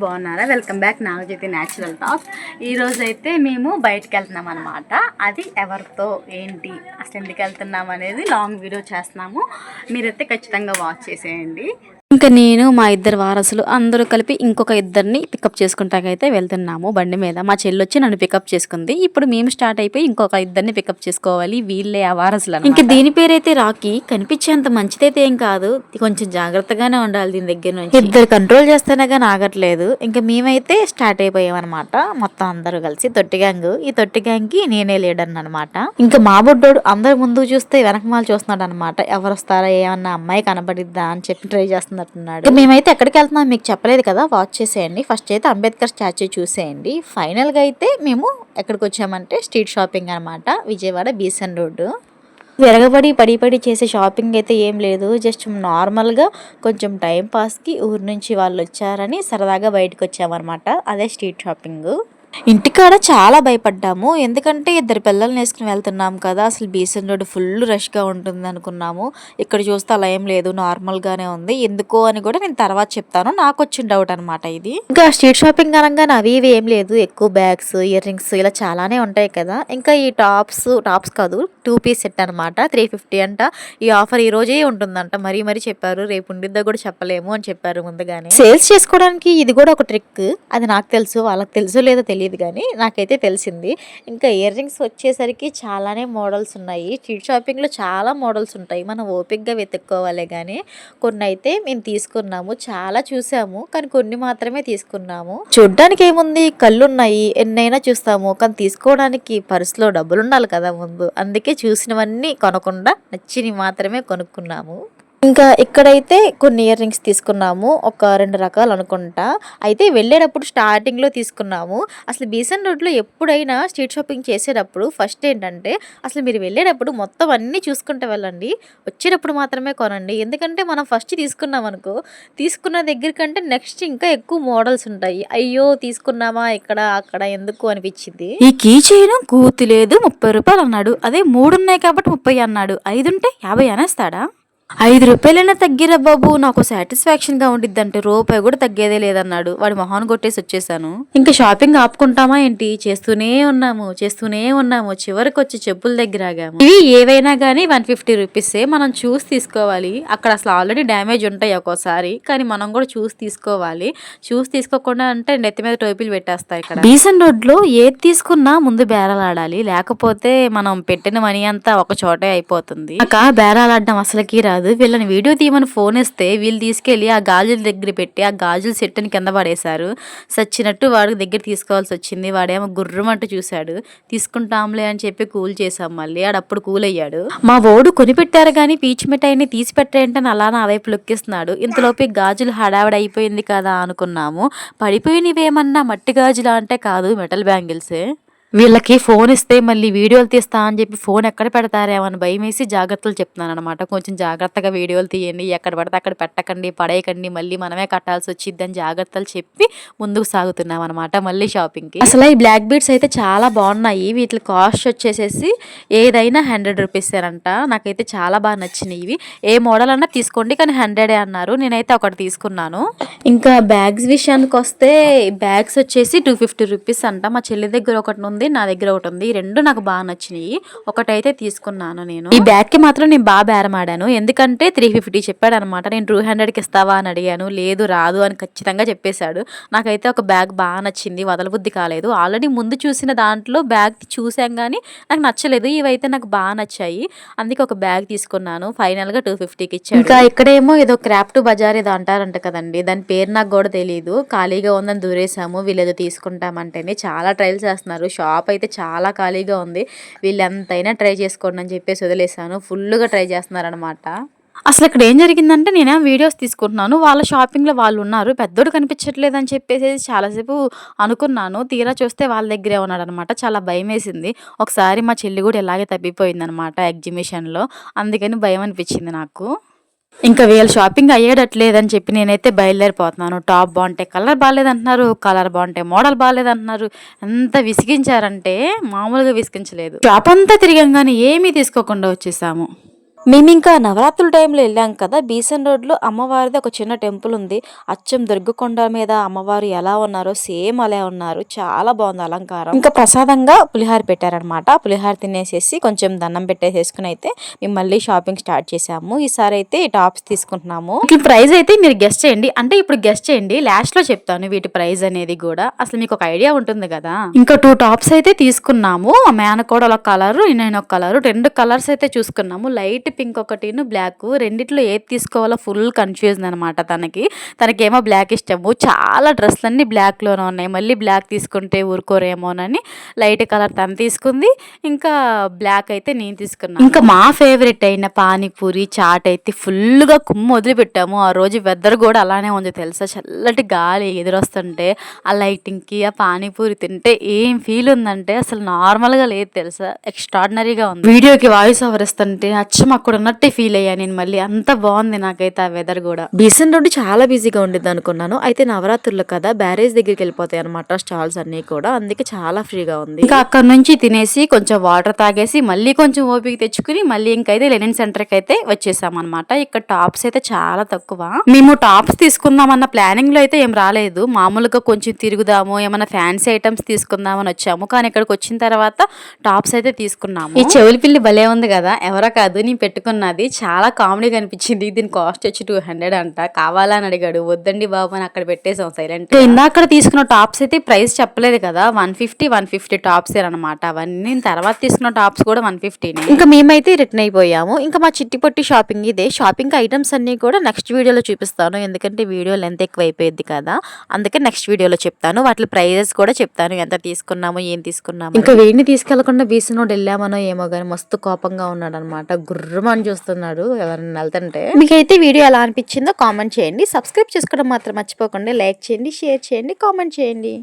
బాగున్నారా? Welcome back Nagajyothi natural talks ఈరోజైతే అయితే మేము బయటకు వెళ్తున్నాం అనమాట అది ఎవరితో ఏంటి అసలు ఎందుకు వెళ్తున్నాం అనేది లాంగ్ వీడియో చేస్తున్నాము. మీరైతే ఖచ్చితంగా వాచ్ చేసేయండి. ఇంకా నేను మా ఇద్దరు వారసులు అందరూ కలిపి ఇంకొక ఇద్దరిని పికప్ చేసుకుంటాకైతే వెళ్తున్నాము. బండి మీద మా చెల్లి వచ్చి నన్ను పికప్ చేసుకుంది. ఇప్పుడు మేము స్టార్ట్ అయిపోయి ఇంకొక ఇద్దరిని పికప్ చేసుకోవాలి. వీళ్ళే ఆ వారసులు ఇంకా దీని పేరైతే రాకీ. కనిపించేంత మంచిదైతే ఏం కాదు. కొంచెం జాగ్రత్తగానే ఉండాలి దీని దగ్గర నుంచి. ఇద్దరు కంట్రోల్ చేస్తేనే కానీ ఆగట్లేదు. ఇంకా మేమైతే స్టార్ట్ అయిపోయాం అనమాట మొత్తం అందరూ కలిసి తొట్టి గ్యాంగ్ ఈ తొట్టి గ్యాంగ్కి నేనే లీడర్ అనమాట ఇంకా మా బుడ్డోడు అందరు ముందు చూస్తే వెనకమాల చూస్తున్నాడు అనమాట ఎవరు వస్తారా ఏమన్నా అమ్మాయి కనబడిద్దా అని చెప్పి ట్రై చేస్తున్నట్టున్నాడు అంటున్నాడు మేమైతే ఎక్కడికి వెళ్తున్నాం మీకు చెప్పలేదు కదా వాచ్ చేసేయండి. ఫస్ట్ అయితే అంబేద్కర్ స్టాచ్యూ చూసేయండి. ఫైనల్గా అయితే మేము ఎక్కడికి వచ్చామంటే స్ట్రీట్ షాపింగ్ అనమాట విజయవాడ బీసన్ రోడ్డు విరగబడి పడి పడి చేసే షాపింగ్ అయితే ఏం లేదు. జస్ట్ నార్మల్గా కొంచెం టైం పాస్కి ఊరు నుంచి వాళ్ళు వచ్చారని సరదాగా బయటకు వచ్చామన్నమాట. అదే స్ట్రీట్ షాపింగ్ ఇంటికాడ చాలా భయపడ్డాము. ఎందుకంటే ఇద్దరు పిల్లల్ని వేసుకుని వెళ్తున్నాం కదా. అసలు బీసన్ రోడ్ ఫుల్ రష్గా ఉంటుంది అనుకున్నాము. ఇక్కడ చూస్తే అలా ఏం లేదు నార్మల్గానే ఉంది. ఎందుకో అని కూడా నేను తర్వాత చెప్తాను. నాకు వచ్చిన డౌట్ అనమాట ఇది. ఇంకా స్ట్రీట్ షాపింగ్ అనగా అవి ఇవి ఏం లేదు. ఎక్కువ బ్యాగ్స్ ఇయర్ రింగ్స్ ఇలా చాలానే ఉంటాయి కదా. ఇంకా ఈ టాప్స్ టాప్స్ కాదు టూ పీస్ సెట్ అనమాట త్రీ ఫిఫ్టీ అంట. ఈ ఆఫర్ ఈ రోజే ఉంటుందంట. మరీ మరీ చెప్పారు. రేపు ఉండిద్దా కూడా చెప్పలేము అని చెప్పారు ముందుగానే. సేల్స్ చేసుకోవడానికి ఇది కూడా ఒక ట్రిక్ అది నాకు తెలుసు వాళ్ళకి తెలుసు లేదో తెలియదు కానీ నాకైతే తెలిసింది. ఇంకా ఇయర్ రింగ్స్ వచ్చేసరికి చాలానే మోడల్స్ ఉన్నాయి. స్ట్రీట్ షాపింగ్లో చాలా మోడల్స్ ఉంటాయి. మనం ఓపిక్గా వెతుక్కోవాలి కానీ కొన్ని అయితే మేము తీసుకున్నాము. చాలా చూసాము. కానీ కొన్ని మాత్రమే తీసుకున్నాము. చూడ్డానికి ఏముంది? కళ్ళు ఉన్నాయి ఎన్నైనా చూస్తాము. కానీ తీసుకోవడానికి పర్సులో డబ్బులు ఉండాలి కదా ముందు. అందుకే చూసినవన్నీ కొనకుండా నచ్చినవి మాత్రమే కొనుక్కున్నాము. ఇంకా ఇక్కడైతే కొన్ని ఇయర్ రింగ్స్ తీసుకున్నాము. ఒక రెండు రకాలు అనుకుంటా. అయితే వెళ్ళేటప్పుడు స్టార్టింగ్లో తీసుకున్నాము. అసలు బీసన్ రోడ్లో ఎప్పుడైనా స్ట్రీట్ షాపింగ్ చేసేటప్పుడు ఫస్ట్ ఏంటంటే అసలు మీరు వెళ్ళేటప్పుడు మొత్తం అన్నీ చూసుకుంటూ వెళ్ళండి. వచ్చేటప్పుడు మాత్రమే కొనండి. ఎందుకంటే మనం ఫస్ట్ తీసుకున్నాం అనుకో తీసుకున్న దగ్గర కంటే నెక్స్ట్ ఇంకా ఎక్కువ మోడల్స్ ఉంటాయి. అయ్యో తీసుకున్నామా ఇక్కడ అక్కడ ఎందుకు అనిపించింది? ఈ కీ చేయడం కూతి లేదు ముప్పై రూపాయలు అన్నాడు. అదే మూడు ఉన్నాయి కాబట్టి ముప్పై అన్నాడు. ఐదు ఉంటే యాభై అనేస్తాడా? ఐదు రూపాయలైనా తగ్గిరా బాబు నాకు సాటిస్ఫాక్షన్గా ఉండిద్దంటే రూపాయి కూడా తగ్గేదే లేదన్నాడు. వాడి మొహాన్ కొట్టేసి వచ్చేసాను. ఇంకా షాపింగ్ ఆపుకుంటామా ఏంటి? చేస్తూనే ఉన్నాము చేస్తూనే ఉన్నాము. చివరికి వచ్చి చెప్పుల దగ్గర ఆగాము. ఇవి ఏవైనా గానీ వన్ ఫిఫ్టీ రూపీసే మనం చూసి తీసుకోవాలి. అక్కడ అసలు ఆల్రెడీ డ్యామేజ్ ఉంటాయి ఒక్కోసారి. కానీ మనం కూడా చూసి తీసుకోవాలి. చూసి తీసుకోకుండా అంటే నెత్తి మీద టోపీలు పెట్టేస్తాయి ఇక్కడ. డీసెంట్ రోడ్లో ఏది తీసుకున్నా ముందు బేరాలాడాలి లేకపోతే మనం పెట్టిన మనీ అంతా ఒక చోటే అయిపోతుంది. నాకు బేరాలాడడం అసలుకి రాదు. వీళ్ళని వీడియో తీయమని ఫోన్ ఇస్తే వీళ్ళు తీసుకెళ్ళి ఆ గాజుల దగ్గర పెట్టి ఆ గాజుల సెట్టుని కింద పడేశారు. సచ్చినట్టు వాడికి దగ్గర తీసుకోవాల్సి వచ్చింది. వాడేమో గుర్రమంటూ చూశాడు. తీసుకుంటాంలే అని చెప్పి కూల్ చేసాం మళ్ళీ. ఆడప్పుడు కూల్ అయ్యాడు. మా ఓడు కొనిపెట్టారు కానీ పీచ్ మిఠాయిని తీసి పెట్టేంటని అలా నా వైపు లొక్కిస్తున్నాడు. ఇంతలోపే గాజులు హడావిడి అయిపోయింది కదా అనుకున్నాము. పడిపోయినవేమన్నా మట్టి గాజులా అంటే కాదు. మెటల్ బ్యాంగిల్సే. వీళ్ళకి ఫోన్ ఇస్తే మళ్ళీ వీడియోలు తీస్తా అని చెప్పి ఫోన్ ఎక్కడ పెడతారేమని అని భయం వేసి జాగ్రత్తలు చెప్తున్నాను అనమాట కొంచెం జాగ్రత్తగా వీడియోలు తీయండి ఎక్కడ పడితే అక్కడ పెట్టకండి పడేయకండి మళ్ళీ మనమే కట్టాల్సి వచ్చింది అని జాగ్రత్తలు చెప్పి ముందుకు సాగుతున్నాం అనమాట మళ్ళీ షాపింగ్కి. అసలు ఈ బ్లాక్ బీడ్స్ అయితే చాలా బాగున్నాయి. వీటి కాస్ట్ వచ్చేసేసి ఏదైనా హండ్రెడ్ రూపీసేనంట నాకైతే చాలా బాగా నచ్చినాయి ఇవి ఏ మోడల్ అన్నా తీసుకోండి కానీ హండ్రెడే అన్నారు. నేనైతే ఒకటి తీసుకున్నాను. ఇంకా బ్యాగ్స్ విషయానికి వస్తే బ్యాగ్స్ వచ్చేసి టూ ఫిఫ్టీ రూపీస్ అంట. మా చెల్లి దగ్గర ఒకటి ఉంది. నా దగ్గర ఒకటి ఉంది. రెండు నాకు బాగా నచ్చినాయి. ఒకటైతే తీసుకున్నాను నేను. ఈ బ్యాగ్కి మాత్రం నేను బాగా బేరం ఆడాను. ఎందుకంటే త్రీ ఫిఫ్టీ చెప్పాడు అనమాట నేను టూ హండ్రెడ్కి ఇస్తావా అని అడిగాను. లేదు రాదు అని ఖచ్చితంగా చెప్పేశాడు. నాకైతే ఒక బ్యాగ్ బాగా నచ్చింది వదలబుద్ధి కాలేదు. ఆల్రెడీ ముందు చూసిన దాంట్లో బ్యాగ్ చూసాం కానీ నాకు నచ్చలేదు. ఇవైతే నాకు బాగా నచ్చాయి. అందుకే ఒక బ్యాగ్ తీసుకున్నాను. ఫైనల్గా టూ ఫిఫ్టీకి ఇచ్చాడు. ఇంకా ఇక్కడేమో ఏదో క్రాఫ్ట్ బజార్ ఏదో అంటారంట కదండి. దాని పేరు నాకు కూడా తెలియదు ఖాళీగా ఉందని దూరేసాము వీళ్ళు ఏదో తీసుకుంటామంటేనే చాలా ట్రయల్స్ చేస్తున్నారు. షాప్ షాప్ అయితే చాలా ఖాళీగా ఉంది. వీళ్ళు ఎంతైనా ట్రై చేసుకోండి అని చెప్పేసి వదిలేసాను ఫుల్గా ట్రై చేస్తున్నారనమాట అసలు ఇక్కడ ఏం జరిగిందంటే నేనే వీడియోస్ తీసుకుంటున్నాను. వాళ్ళ షాపింగ్లో వాళ్ళు ఉన్నారు. పెద్దోడు కనిపించట్లేదు అని చెప్పేసి చాలాసేపు అనుకున్నాను. తీరా చూస్తే వాళ్ళ దగ్గరే ఉన్నాడు అనమాట చాలా భయం వేసింది ఒకసారి మా చెల్లి కూడా ఇలాగే తప్పిపోయింది అనమాట ఎగ్జిబిషన్లో అందుకని భయం అనిపించింది నాకు. ఇంకా వీళ్ళ షాపింగ్ అయ్యేటట్లేదని చెప్పి నేనైతే బయలుదేరిపోతున్నాను. టాప్ బాగుంటాయి కలర్ బాగాలేదంటున్నారు కలర్ బాగుంటాయి మోడల్ బాగాలేదంటున్నారు. ఎంత విసిగించారంటే మామూలుగా విసిగించలేదు. షాప్ అంతా తిరిగాం కానీ ఏమీ తీసుకోకుండా వచ్చేసాము. మేము ఇంకా నవరాత్రుల టైంలో వెళ్ళాం కదా. బీసన్ రోడ్లో అమ్మవారిది ఒక చిన్న టెంపుల్ ఉంది. అచ్చం దుర్గకొండ మీద అమ్మవారు ఎలా ఉన్నారో సేమ్ అలా ఉన్నారు. చాలా బాగుంది అలంకారం. ఇంకా ప్రసాదంగా పులిహార పెట్టారనమాట పులిహార తినేసేసి కొంచెం దండం పెట్టేసేసుకుని అయితే మేము మళ్ళీ షాపింగ్ స్టార్ట్ చేసాము ఈసారి అయితే టాప్స్ తీసుకుంటున్నాము. ఈ ప్రైస్ అయితే మీరు గెస్ట్ చేయండి. అంటే ఇప్పుడు గెస్ట్ చేయండి. లాస్ట్లో చెప్తాను వీటి ప్రైస్ అనేది కూడా. అసలు మీకు ఒక ఐడియా ఉంటుంది కదా. ఇంకా టూ టాప్స్ అయితే తీసుకున్నాము. ఆ మేన కూడా ఒక కలర్ నేను ఒక కలర్. రెండు కలర్స్ అయితే చూసుకున్నాము. లైట్ పింక్ ఒకటిను బ్లాక్. రెండిట్లో ఏది తీసుకోవాలో ఫుల్ కన్ఫ్యూజన్ అనమాట తనకి. తనకేమో బ్లాక్ ఇష్టము. చాలా డ్రెస్లన్నీ బ్లాక్లోనే ఉన్నాయి. మళ్ళీ బ్లాక్ తీసుకుంటే ఊరుకోరేమోనని లైట్ కలర్ తను తీసుకుంది. ఇంకా బ్లాక్ అయితే నేను తీసుకున్నాను ఇంకా మా ఫేవరెట్ అయిన పానీపూరి చాట్ అయితే ఫుల్గా కుమ్మ వదిలిపెట్టాము. ఆ రోజు వెదర్ కూడా అలానే ఉంది తెలుసా? చల్లటి గాలి ఎదురొస్తుంటే ఆ లైటింగ్కి ఆ పానీపూరి తింటే ఏం ఫీల్ ఉందంటే అసలు నార్మల్గా లేదు తెలుసా? ఎక్స్ట్రాడినరీగా ఉంది. వీడియోకి వాయిస్ ఓవర్ ఇస్తుంటే అచ్చం అక్కడ ఉన్నట్టే ఫీల్ అయ్యా నేను మళ్ళీ. అంత బాగుంది నాకైతే ఆ వెదర్ కూడా. బీసన్ రోడ్డు చాలా బిజీగా ఉండేది అనుకున్నాను. అయితే నవరాత్రులు కదా బ్యారేజ్ దగ్గరికి వెళ్ళిపోతాయి అనమాట స్టాల్స్ అన్ని కూడా. అందుకే చాలా ఫ్రీగా ఉంది. ఇంకా అక్కడ నుంచి తినేసి కొంచెం వాటర్ తాగేసి మళ్ళీ కొంచెం ఓపిక తెచ్చుకుని మళ్ళీ ఇంకైతే లెనిన్ సెంటర్కి అయితే వచ్చేసాం అనమాట ఇక్కడ టాప్స్ అయితే చాలా తక్కువ. మేము టాప్స్ తీసుకుందామన్న ప్లానింగ్లో అయితే ఏం రాలేదు. మామూలుగా కొంచెం తిరుగుదాము ఏమైనా ఫ్యాన్సీ ఐటమ్స్ తీసుకుందామని వచ్చాము. కానీ ఇక్కడికి వచ్చిన తర్వాత టాప్స్ అయితే తీసుకున్నాము. ఈ చెవుల పిల్లి భలే ఉంది కదా. ఎవరో కాదు నేను పెట్టుకున్నది. చాలా కామెడీగా అనిపించింది దీని కాస్ట్ వచ్చి టూ హండ్రెడ్ అంట. కావాలా అని అడిగాడు. వద్దండి బాబు అని అక్కడ పెట్టేసాం సైలెంట్ ఇందాక తీసుకున్న టాప్స్ అయితే ప్రైస్ చెప్పలేదు కదా. One fifty one fifty tops అనమాట అవన్నీ తర్వాత తీసుకున్న టాప్స్ కూడా వన్ ఫిఫ్టీనే. ఇంకా మేమైతే రిటర్న్ అయిపోయాము. ఇంకా మా చిట్టి పొట్టి షాపింగ్ ఇదే. షాపింగ్ ఐటమ్స్ అన్ని కూడా నెక్స్ట్ వీడియోలో చూపిస్తాను. ఎందుకంటే వీడియో లెంత్ ఎక్కువ అయిపోయింది కదా. అందుకే నెక్స్ట్ వీడియోలో చెప్తాను. వాటి ప్రైజెస్ కూడా చెప్తాను. ఎంత తీసుకున్నాము ఏం తీసుకున్నాము ఇంకా వీడిని తీసుకెళ్ళకుండా బీసనోడు వెళ్ళామనో ఏమో కానీ మస్తు కోపంగా ఉన్నాడు అనమాట గుర్రమని చూస్తున్నాడు ఎవరైనా వెళ్తుంటే. మీకైతే వీడియో ఎలా అనిపించిందో కామెంట్ చేయండి. సబ్స్క్రైబ్ చేసుకోవడం మాత్రం మర్చిపోకండి. లైక్ చేయండి షేర్ చేయండి కామెంట్ చేయండి.